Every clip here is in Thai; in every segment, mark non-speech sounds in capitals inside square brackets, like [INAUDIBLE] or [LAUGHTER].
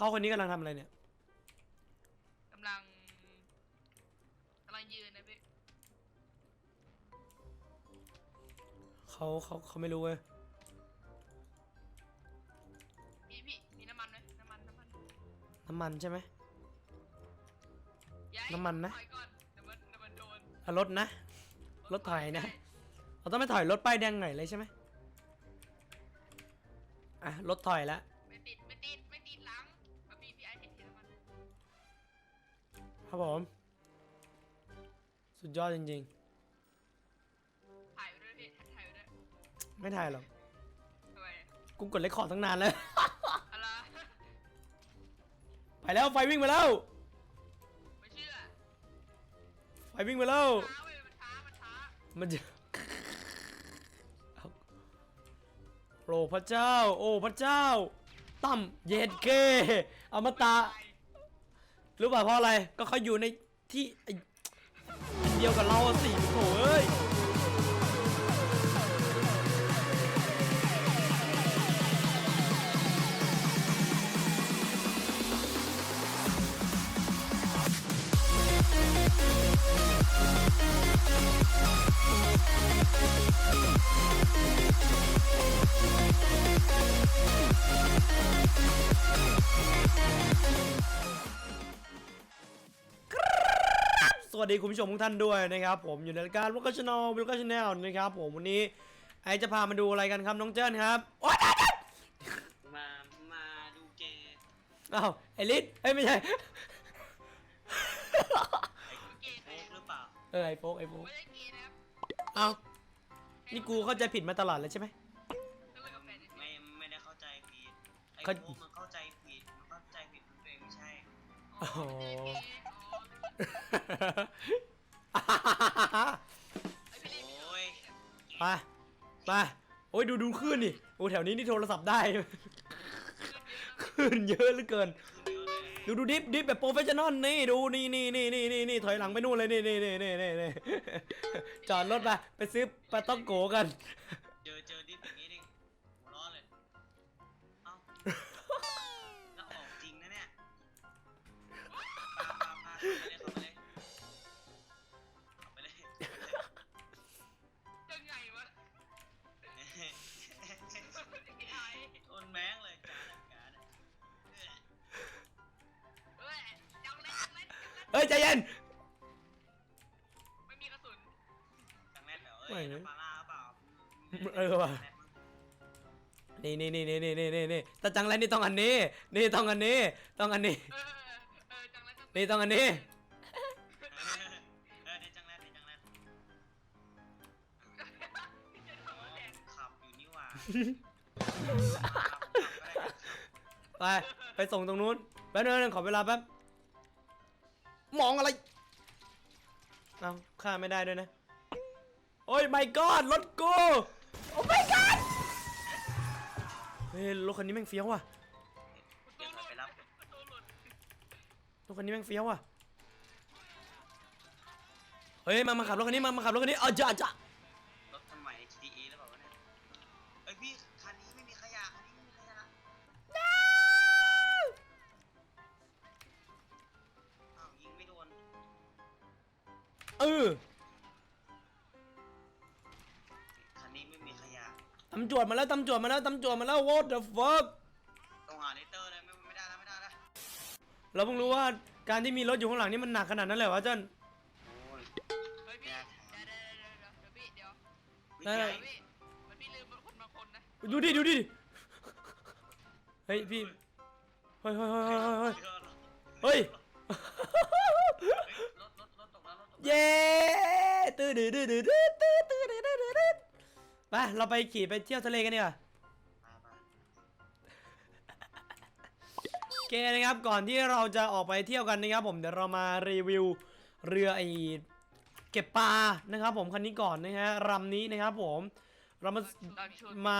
เขาคนนี้กำลังทำอะไรเนี่ย กำลังกำลังยืนนะพี่เขาเขาเขาไม่รู้เว้ยพี่พี่มีน้ำมันไหมน้ำมันน้ำมันน้ำมันใช่ไหม ย้ายน้ำมันนะ ถอยก่อนเดี๋ยวมันเดี๋ยวมันโดนอะรถนะ รถถอยนะ เราต้องไม่ถอยรถป้ายแดงหน่อยเลยใช่ไหมอะรถถอยแล้ว ครับผม สุดยอดจริง ถ่ายไปด้วยพี่ถ่ายไปด้วยๆ ไม่ถ่ายหรอก ทำไมกูกดเลคคอร์ดตั้งนานแล้ว อะไรไปแล้วไฟวิ่งไปแล้ว ไม่เชื่อไฟวิ่งไปแล้ว ช้าเว้ยมันช้ามันช้ามันจะเอาโอ้พระเจ้า โอ้พระเจ้าตั้มเย็ดเกอมตะ รู้ป่ะเพราะอะไรก็เขาอยู่ในที่ไอ้เดียวกับเราอะสิโถ่เอ้ย ดีคุณผู้ชมทุกท่านด้วยนะครับผมอยู่ในรายการวิลกชแนลวิลกชแนลนะครับผมวันนี้ไอจะพามาดูอะไรกันครับน้องเจิ้นครับโอ๊ยมา มาดูเกย์อ้าวไอลิศเอ้ยไม่ใช่เกย์ใครโป๊กหรือเปล่าเออไอโฟกไอโฟกไม่ได้เกย์นะครับอ้าวนี่กูเข้าใจผิดมาตลอดเลยใช่ไหมก็เลยกับแฟนเฉยไม่ไม่ได้เข้าใจผิดไอ้เข้าโป๊กมันเข้าใจผิดมันเข้าใจผิดตัวเองไม่ใช่ ๆอ๋อไม่ได้เกย์อ๋อไอพี่เล่น โอ้ยไปไปโอ้ยดูดูคลื่นนี่โอ้แถวนี้นี่โทรศัพท์ได้คลื่นเยอะเหลือเกิน ดูดูดิฟดิฟแบบโปรเฟชชั่นอลนี่ดูนี่นี่นี่นี่นี่นี่ถอยหลังไปนู่นเลยนี่นี่นี่นี่นี่นี่จอดรถไปไปซื้อปลาต้องโกกัน เล่นเฮ้ยใจเย็น ไม่มีกระสุนจังแรกเหรอเอ้ยน้ำปลาร้าเปล่าเออว่ะนี่นี่นี่นี่นี่นี่นี่นี่แต่จังไรนี่ต้องอันนี้ นี่ต้องอันนี้ ต้องอันนี้ เออเออจังเล่นจังนี่ต้องอันนี้ เออเดี๋ยวจังแรกเดี๋ยวจังแรกจะทำอะไรขับอยู่นี่หว่าไป ไปส่งตรงนู้น แป๊บนึงขอเวลาแป๊บ มองอะไรเอ้าฆ่าไม่ได้ด้วยนะ โอ้ยไม่กอดรถกู โอ้ไม่กอดเฮ้ยรถคันนี้แม่งเฟี้ยวว่ะประตูหลุดประตูหลุดรถคันนี้แม่งเฟี้ยวว่ะ เฮ้ยมามาขับรถคันนี้มามาขับรถคันนี้เอาจ้าจ้า เออคันนี้ไม่มีขยะ ตำรวจมาแล้วตำรวจมาแล้วตำรวจมาแล้ว what the fuck ต้องหาเลเตอร์เลยไม่ไม่ได้แล้วไม่ได้แล้วเราเพิ่งรู้ว่าการที่มีรถอยู่ข้างหลังนี่มันหนักขนาดนั้นเลยเหรอวะเจ้น โอ้ยเฮ้ยพี่เดี๋ยวเดี๋ยวเดี๋ยวเดี๋ยวพี่เดี๋ยววิเอจัอยเดี๋ยวพี่มันพี่ลืมคนบางคนนะดูดิดูดิเฮ้ยพี่เฮ้ยเฮ้ยเฮ้ยเฮ้ยเฮ้ยเฮ้ย รถรถรถตกแล้วรถตกแล้ว เย้ตื้อดื้อดื้อดื้อดื้อตื้อตื้อดื้อดื้อดื้อดื้อไปเราไปขี่ไปเที่ยวทะเลกันดีกว่ามามาโอเคนะครับก่อนที่เราจะออกไปเที่ยวกันนะครับผมเดี๋ยวเรามารีวิวเรือไอเก็บปลานะครับ ผมคันนี้ก่อนนะฮะลำนี้นะครับผม เรามาตอนชุดมา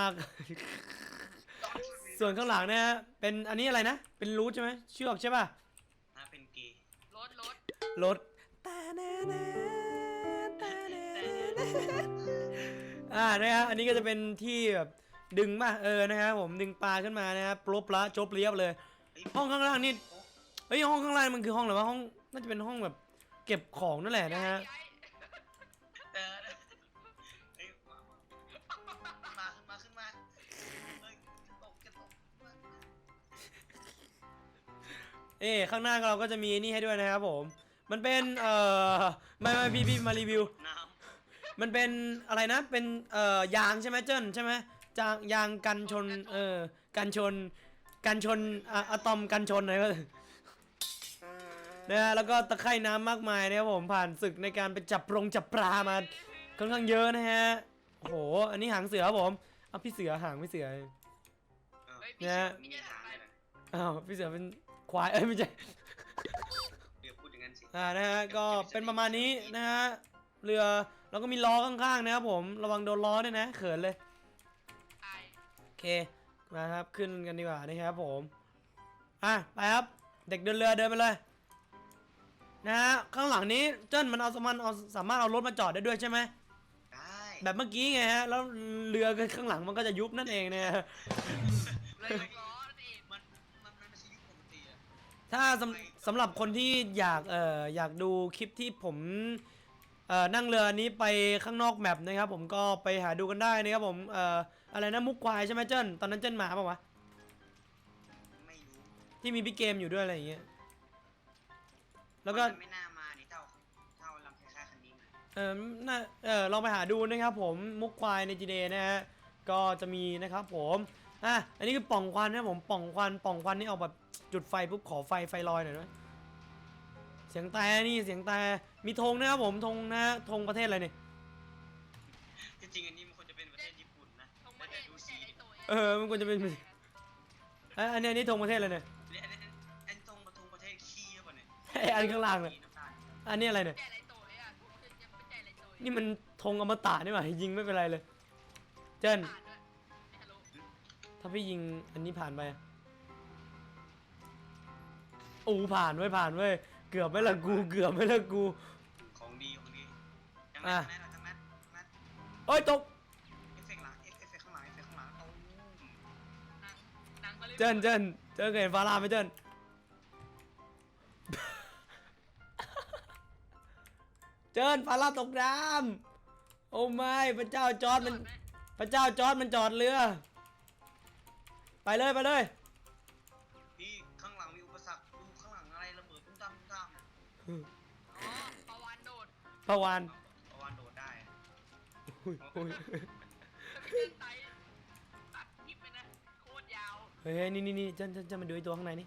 ส่วนข้างหลังนะฮะเป็นอันนี้อะไรนะ เป็นรูทใช่ไหมเชือกใช่ป่ะน่าเป็นเกย์รถรถรถ ตาแน่แน่ตาแน่แน่อ่านะฮะอันนี้ก็จะเป็นที่แบบดึงป่ะเออนะฮะผมดึงปลาขึ้นมานะฮะปลบละจบเรียบเลยไอ้ฮ้ยห้องข้างล่างนี่โอ้เฮ้ยห้องข้างล่างมันคือห้องอะไรวะห้องน่าจะเป็นห้องแบบ เก็บของนั่นแหละนะฮะย้ายเออเฮ้ยมามามาขึ้นมาเฮ้ยตกจะตกเอ้ข้างหน้าเราก็จะมีนี่ให้ด้วยนะครับผม มันเป็นเอ่อไม่ไม่พี่พี่มารีวิว น้มันเป็นอะไรนะ เป็นเอ่อยางใช่ไหมเจิ้นใช่ไหมจางยางกันชนเออกันชนกันชนอะอะตอมกันชนอะไรก็นะฮะแล้วก็ตะไคร่น้ำมากมายนะครับผมผ่านศึกในการไปจับปรงจับปลามาค่อนข้างเยอะนะฮะโอ้โหอันนี้หางเสือครับผมเอาพี่เสือหางพี่เสือำเออเฮ้ยเนี่ยพี่มีเจนหางไปเลยนะอ้าวพี่เสือเป็นควายเอ้ยไม่ใช่เดี๋ยวพูด อย่างนั้นสิอ่านะฮะก็เป็นประมาณนี้นะฮะเรือแล้วก็มีล้อข้างๆนะครับผมระวังโดนล้อด้วยนะเขินเลยตายโอเคมาครับขึ้นกันดีกว่านะครับผมอะไปครับเด็กเดินเรือเดินไปเลยนะฮะข้างหลังนี้เจิ้นมันเอาสมันเอาสามารถเอารถมาจอดได้ด้วยใช่ไหมได้แบบเมื่อกี้ไงฮะแล้วเรือข้างหลังมันก็จะยุบนั่นเองนะฮะเลยล้อนั่นเองมันมันมันไม่ใช่ยุคปกติอะถ้าสำ สำหรับคนที่อยากเอ่ออยากดูคลิปที่ผมเอ่อนั่งเรืออันนี้ไปข้างนอกแมปนะครับผมก็ไปหาดูกันได้นะครับผมเอ่ออะไรนะมุกควายใช่ไหมเจิ้นตอนนั้นเจิ้นมาปะวะไม่รู้ที่มีพี่เกมอยู่ด้วยอะไรอย่างเงี้ยแล้วก็ มันไม่น่ามานี่เท่าเท่าลำคล้ายๆคันนี้นะเออน่าเออลองไปหาดูนะครับผมมุกควายใน GD นะฮะ ก็จะมีนะครับผม อะอันนี้คือป่องควันนะครับผมป่องควันป่องควันนี่เอาแบบจุดไฟปุ๊บขอไฟไฟลอยหน่อยนะเสียงแต่นี่เสียงแต่มีธงนะครับผมธงนะฮะธงประเทศอะไรเนี่ยจริงๆอันนี้มันควรจะเป็นประเทศญี่ปุ่นนะทงประเทแต่ศดูไม่สีใช่ไอ้ตัวเออมันควรจะเป็นอะอันนี้อันนี้ธงประเทศอะไรเนี่ยเนี่ยอันนี้อันตรงประตูประเทศขี้หรือเปล่าเนี่ยไอ้อันข้างล่างเนี่ยสีน้ำตาลอันนี้อะไรเนี่ยใจไรตัวเลยอะผมยังไม่ใจไรตัวนี่มันธงอมตะนี่หว่ายิงไม่เป็นไรเลย เจิ้น ถ้าพี่ยิงอันนี้ผ่านไปโอ้ผ่านเว้ยผ่านเว้ยเกือบไม่ละกู เกือบไม่ละกูของดีของดียังอะแม่ทั้งแม่ทั้งแม่โอ้ยตก เอฟเฟกต์หลังเอฟเฟกต์ข้างหลังเอฟเฟกต์ข้างหลังเอาหนังหนังมาเลยเจิ้นเจิ้นเจิ้นเคยเห็นฟาร่าไหมเจิ้นเจิ้นฟาร่าตกน้ำโอ้ไม่พระเจ้าจอร์ดมัน พระเจ้าจอร์ดมันจอดเรือ ไปเลยไปเลย พี่ข้างหลังมีอุปสรรคดูข้างหลังอะไรระเบิดตุ้มตามตุ้มตามอ๋อประวันโดดพระวานเอาวานโดดได้อุ้ยอุ้ยแล้วพี่เจนไตตัดคลิปไปนะ โคตรยาวเฮ้ยนี่นี่นี่เจิ้นเจิ้นเจิ้นมาดูไอ้ตัวข้างในนี่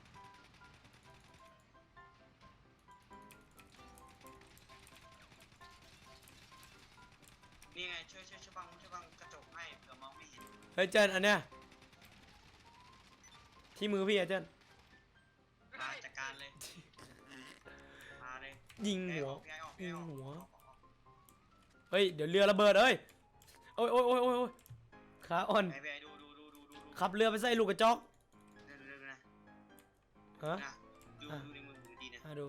นี่ไงช่วยช่วยช่วยบังช่วยบังกระจกให้เผื่อมองไม่เห็นเฮ้ยเจิ้นอันเนี้ย ที่มือพี่อะเจิ้นมาจัดการเลย มาเลยยิงแกะหัวออกแกะออกแกะออกยิงหัวออกออกออกเฮ้ย เดี๋ยวเรือระเบิดเอ้ยโอ้ยโอ้ยโอ้ยโอ้ยโอ้ยขาอ่อนไปไปดูดูดูดูดูดูขับเรือไปใส่ลูกกระจอกเดี๋ยวเดี๋ยวเดี๋ยวนะฮะนะดูอะดูในมือผมดีนะอะดู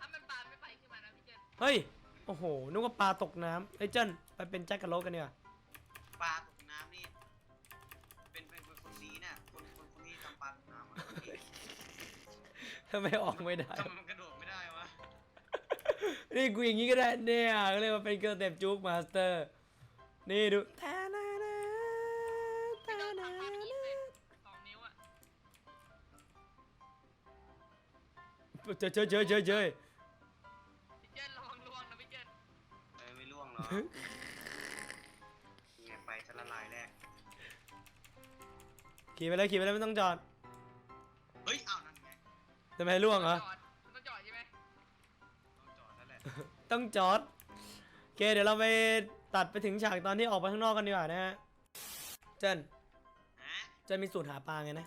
ถ้ามันปาไม่ไปขึ้นมานะพี่เจนเฮ้ย โอ้โห นึกว่าปลาตกน้ำเฮ้ยเจิ้นไปเป็นแจ็คกับโรสกันเนี่ย ทำไมออกไม่ได้ ทำไมมันกระโดดไม่ได้วะนี่กูอย่างนี้ก็ได้เนี่ยก็เรียกว่าเป็นเกิร์ลเต็ปจุกมาสเตอร์ นี่ดูไม่ต้องทำปากีเลยสองนิ้วอะเจอเจอเจอเจอเจอพี่เจนระวังล่วงนะพี่เจนเออไม่ล่วงหรอกไงไปทะละลายแรกขี่ไปเลยขี่ไปเลยไม่ต้องจอด ทำไมให้ล่วงเหรอจอดต้องจอดใช่ไหมต้องจอดนั่นแหละต้องจอดโอเคเดี๋ยวเราไปตัดไปถึงฉากตอนที่ออกไปข้างนอกกันดีกว่านะฮะ เจิ้นฮะเจิ้นมีสูตรหาปลาไงนะ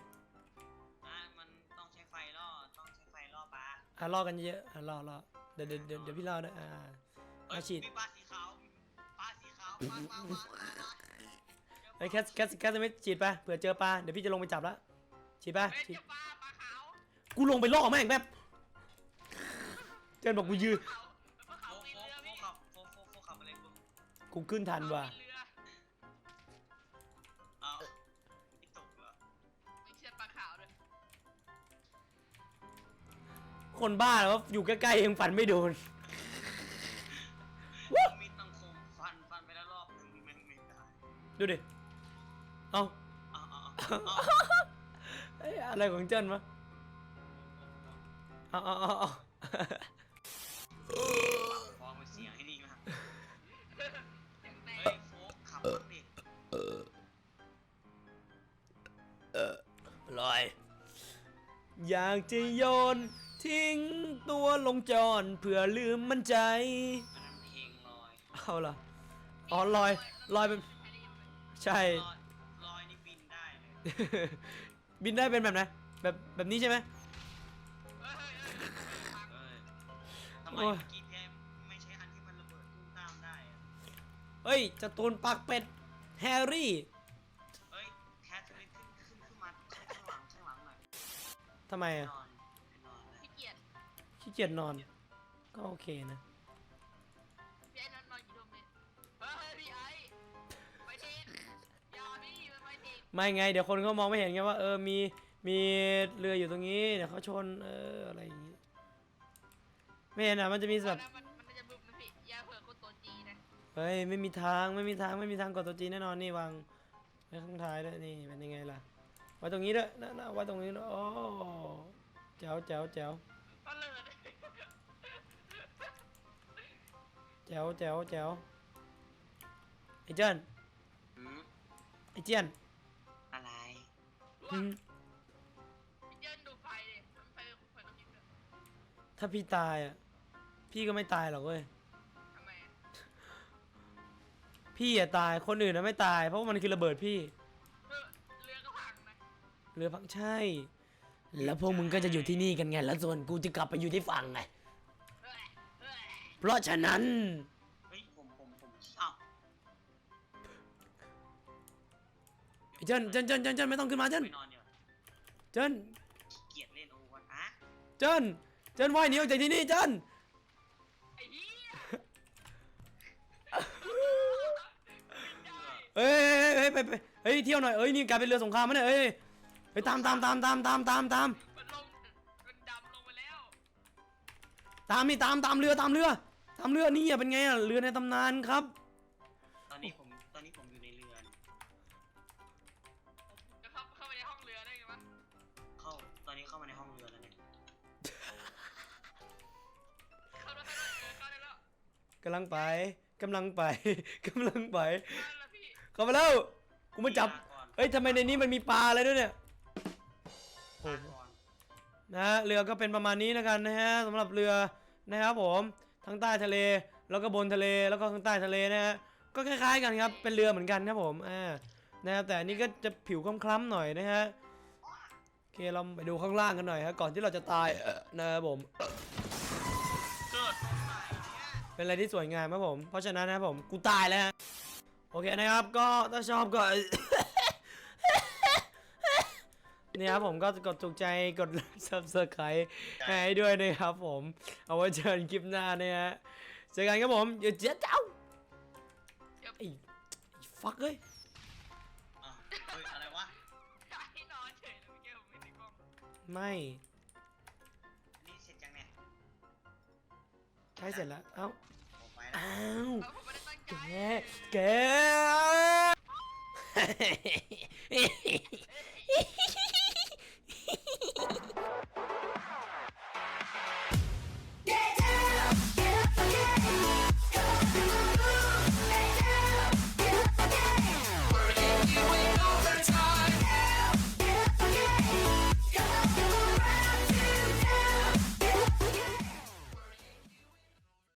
อะมันต้องใช้ไฟล่อ ต้องใช้ไฟล่อปลาอะล่อกันเยอะอะล่อล่อเดี๋ยวเดี๋ยวเดี๋ยวเดี๋ยวพี่ล่อด้วยอ่าเอ้ยอาฉีดมีปลาสีขาวปลาสีขาวปลาปลาปลาปลาปลาไอ้ยแคสแคสแคสไม่ฉีดไปเผื่อเจอปลาเดี๋ยวพี่จะลงไปจับแล้วฉีดไปเฮ้ยฉีดเจ้าปลาปลาขาว กูลงไปล่อแม่งแป๊บเจนบอกกูยืนอกูขึ้นทันว่ะคนบ้าแล้วอยู่ใกล้ๆยังฝันไม่โดน มีดตังคมฟันฟันไปแล้วรอบหนึ่งแม่งไม่ตายดูดิ เอาอ้าอะไรของเจนวะ เอาเอาเอาเอาฟองมันเสียงให้ดีมากเสียงแตเฮ้กยโฟกขับบ้างดิลอย อยากจะโยน ทิ้งตัวลงจอนเพื่อลืมมันใจ อันนั้นเพลงลอยเอาล่ะอ๋อลอยลอยเป็นใช่ ลอยลอยนี่บินได้เลย บินได้เป็นแบบไหนแบบแบบนี้ใช่ไหมำไมโอ้ยเมื่อกี้แพมไม่ใช่อันที่มันระเบิดตุ้มตามได้อะเฮ้ยจะตูนปากเป็ดแฮร์รี่เอ้ยแคทเธอขึ้นขึ้นขึ้นมาข้างหลังข้างหลังหน่อยทำไมไปอะนอนไปนอนเลยพี่เกียรติขี้เกียจนอน ก็โอเคนะ พี่ไอ้นอนนอนอยู่ตรงนี้เฮ้ยพี่ไอ้ไปทิ้งอย่าพี่มันไปทิ้งไม่ไง เดี๋ยวคนเขามองไม่เห็นไงว่าเออมีมีเรืออยู่ตรงนี้ เดี๋ยวเขาชนเอออะไรอย่างงี้ ไม่เห็นอะมันจะมีแบบมันมันจะบึ้มนะพี่อย่าเผื่อคนตัวจีนะเฮ้ยไม่มีทางไม่มีทางไม่มีทางกดตัวจีแน่นอนนี่วางไว้ข้างท้ายด้วยนี่เป็นยังไงล่ะไว้ตรงนี้ด้วยนะนะไว้ตรงนี้ด้วยโอ้แจ๋วแจ๋วแจ๋วก็เลยแจ๋วแจ๋วแจ๋วไอ้เจิ้นหืมไอ้เจี้ยนอะไรหืมพี่เจิ้นดูไฟดิมันไฟไฟกระพริบเลยถ้าพี่ตายอะ พี่ก็ไม่ตายหรอกเว้ย ทำไมอะพี่อะตาย คนอื่นนะไม่ตาย เพราะว่ามันคือระเบิดพี่ เออเรือก็พังนะเรือพังใช่ แล้วพวกมึงก็จะอยู่ที่นี่กันไง แล้วส่วนกูจะกลับไปอยู่ที่ฝั่งไงเอ้ยเอ้ยเพราะฉะนั้น เฮ้ยผมผมผมอ้าวไอ้เจิ้นเจิ้นเจิ้นเจิ้นเจิ้นไม่ต้องขึ้นมาเจิ้นไปนอนเดี๋ยวเจิ้นเกลียดเล่นโอวันอะเจิ้นเจิ้นว่ายหนีออกจากที่นี่เจิ้น เฮ้ยเฮ้ยเฮ้ยไปไปเฮ้ยเที่ยวหน่อยเอ้ยนี่กลายเป็นเรือสงครามมั้ยเนี่ยเอ้ยเฮ้ยตามตามตามตามตามตามตามมันลงมันดำลงไปแล้วตามนี่ตามตามเรือตามเรือ ตามเรือนี่อะเป็นไงอะเรือในตำนานครับ ตอนนี้ผมตอนนี้ผมอยู่ในเรือนจะเข้าเข้าไปในห้องเรือได้ไงวะเข้าตอนนี้เข้ามาในห้องเรือแล้วเนี่ยเข้าได้เข้าได้เออเข้าได้แล้วกำลังไปกำลังไปกำลังไปเข้าได้แล้วพี่ เข้ามาแล้วกูมาจับลาก่อนเฮ้ยทำไมในนี้มันมีปลาอะไรด้วยเนี่ยลาก่อนนะฮะเรือก็เป็นประมาณนี้แล้วกันนะฮะสำหรับเรือนะครับผมทั้งใต้ทะเลแล้วก็บนทะเลแล้วก็ข้างใต้ทะเลนะฮะก็คล้ายๆกันครับเป็นเรือเหมือนกันครับผมอ่านะครับแต่อันนี้ก็จะผิวคล้ำๆหน่อยนะฮะโอเคเราไปดูข้างล่างกันหน่อยฮะก่อนที่เราจะตายเอ่อนะครับผมเกิดตรงไหนเนี่ยเป็นอะไรที่สวยงามครับผม เพราะฉะนั้นนะครับผมกูตายแล้วฮะ โอเคนะครับก็ถ้าชอบก็ เนี่ยครับผมก็กดถูกใจกด subscribe ให้ด้วยนะครับผมเอาไว้เจอกันคลิปหน้านะฮะเจอกันครับผมอย่าเจ๊เจ้าไอ้ไอ้ฟักเอ้ยอ้าวเฮ้ยอะไรวะให้นอนเฉยแล้วเมื่อกี้ผมไม่ติดกล้องไม่อันนี้เสร็จยังเนี่ยใกล้เสร็จแล้วเอ้า ผมไปแล้ว อ้าว เอาผมไม่ได้ตั้งใจ Get, go! [LAUGHS]